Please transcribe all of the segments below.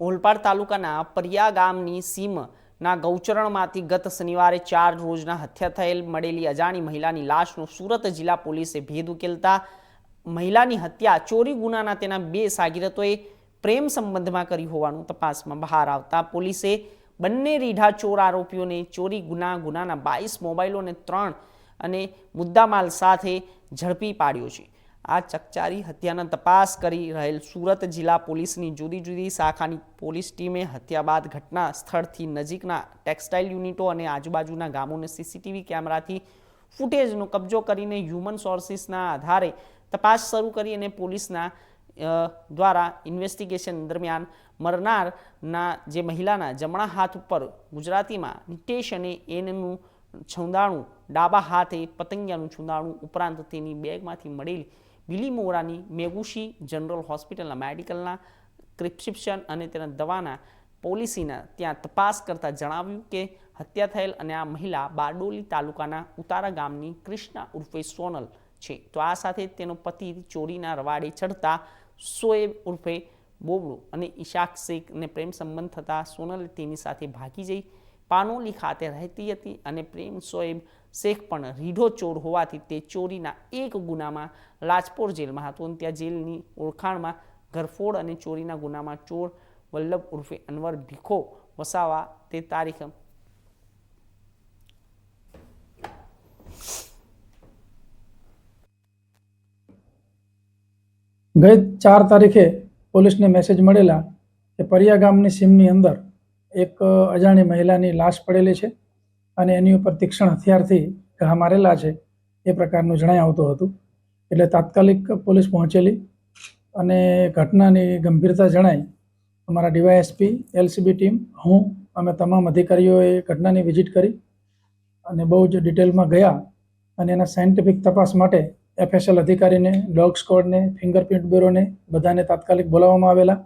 ઓલપાડ તાલુકાના પરિયા ગામની સીમના ગૌચરણમાંથી ગત શનિવારે ચાર રોજના હત્યા થયેલ મળેલી અજાણી મહિલાની લાશનો સુરત જિલ્લા પોલીસે ભેદ ઉકેલતા મહિલાની હત્યા ચોરી ગુનાના તેના બે સાગીરતોએ પ્રેમ સંબંધમાં કરી હોવાનું તપાસમાં બહાર આવતા પોલીસે બંને રીઢા ચોર આરોપીઓને ચોરી ગુના ગુનાના બાવીસ મોબાઈલો અને ત્રણ અને મુદ્દામાલ સાથે ઝડપી પાડ્યો છે. આ ચકચારી હત્યાના તપાસ કરી રહેલ સુરત જિલ્લા પોલીસની જુદી જુદી શાખાની પોલીસ ટીમે હત્યા બાદ ઘટના સ્થળથી નજીકના ટેક્સટાઇલ યુનિટો અને આજુબાજુના ગામોને સીસીટીવી કેમેરાથી ફૂટેજનો કબજો કરીને હ્યુમન સોર્સિસના આધારે તપાસ શરૂ કરી અને પોલીસના દ્વારા ઇન્વેસ્ટિગેશન દરમિયાન મરનારના જે મહિલાના જમણા હાથ ઉપર ગુજરાતીમાં નિટેશ અને એનનું છુંદાણું ડાબા હાથે પતંગિયાનું છુંદાણું ઉપરાંત તેની બેગમાંથી મળેલી બિલી મોરાની મેગુશી જનરલ હોસ્પિટલના મેડિકલના પ્રિસ્ક્રિપ્શન અને તેના દવાના પોલિસીના ત્યાં તપાસ કરતાં જણાવ્યું કે હત્યા થયેલ અને આ મહિલા બારડોલી તાલુકાના ઉતારા ગામની કૃષ્ણા ઉર્ફે સોનલ છે. તો આ સાથે તેનો પતિ ચોરીના રવાડે ચડતા સોએબ ઉર્ફે બોબડો અને ઈશાક શેખને પ્રેમ સંબંધ થતાં સોનલ તેની સાથે ભાગી જઈ પાનોલી ખાતે રહેતી હતી અને પ્રેમ સોએબ શેખ પણ રીઢો ચોર હોવાથી તે ચોરીના એક ગુનામાં લાજપોર જેલમાં હતો. અને ત્યાં જેલની ઓળખાણમાં ઘરફોડ અને ચોરીના ગુનામાં ચોર વલ્લભ ઉર્ફે અનવર ભીખો વસાવા તે તારીખ ગઈ ચાર તારીખે પોલીસને મેસેજ મળેલા કે પરિયા ગામની સીમની અંદર એક અજાણી મહિલાની લાશ પડેલી છે અને એની ઉપર તીક્ષ્ણ હથિયારથી ઘા મારેલા છે એ પ્રકારનું જણાઈ આવતું હતું. એટલે તાત્કાલિક પોલીસ પહોંચેલી અને ઘટનાની ગંભીરતા જણાઈ અમારા ડીવાયએસપી, એલસીબી ટીમ, હું, અમે તમામ અધિકારીઓએ ઘટનાની વિઝિટ કરી અને બહુ જ ડિટેલમાં ગયા અને એના સાયન્ટિફિક તપાસ માટે એફએસએલ અધિકારીને, ડોગ સ્કોડને, ફિંગરપ્રિન્ટ બ્યુરોને બધાને તાત્કાલિક બોલાવવામાં આવેલા.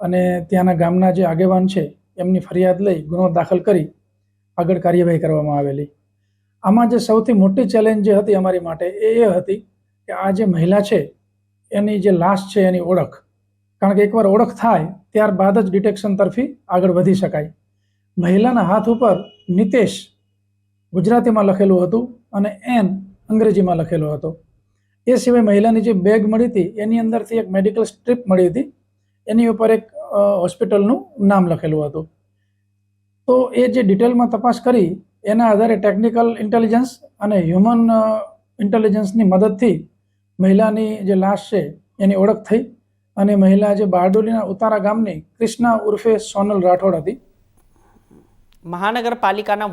અને ત્યાંના ગામના જે આગેવાન છે એમની ફરિયાદ લઈ ગુનો દાખલ કરી આગળ કાર્યવાહી કરવામાં આવેલી. આમાં જે સૌથી મોટી ચેલેન્જ જે હતી અમારી માટે એ એ હતી કે આ જે મહિલા છે, એની જે લાશ છે એની ઓળખ. કારણ કે એકવાર ઓળખ થાય, ત્યારબાદ જ ડિટેક્શન તરફી આગળ વધી શકાય. મહિલાના હાથ ઉપર નિતેશ ગુજરાતીમાં લખેલું હતું અને એન અંગ્રેજીમાં લખેલો હતો. એ સિવાય મહિલાની જે બેગ મળી હતી, એની અંદરથી એક મેડિકલ સ્ટ્રીપ મળી હતી. એની ઉપર એક હોસ્પિટલનું નામ લખેલું હતું. તો એ જે ડિટેલમાં તપાસ કરી, એના આધારે ટેકનિકલ ઇન્ટેલિજન્સ અને હ્યુમન ઇન્ટેલિજન્સની મદદથી મહિલાની જે લાશ છે, એની ઓળખ થઈ અને મહિલા જે બારડોલીના ઉતારા ગામની કૃષ્ણા ઉર્ફે સોનલ રાઠોડ હતી. મહાનગરપાલિકાના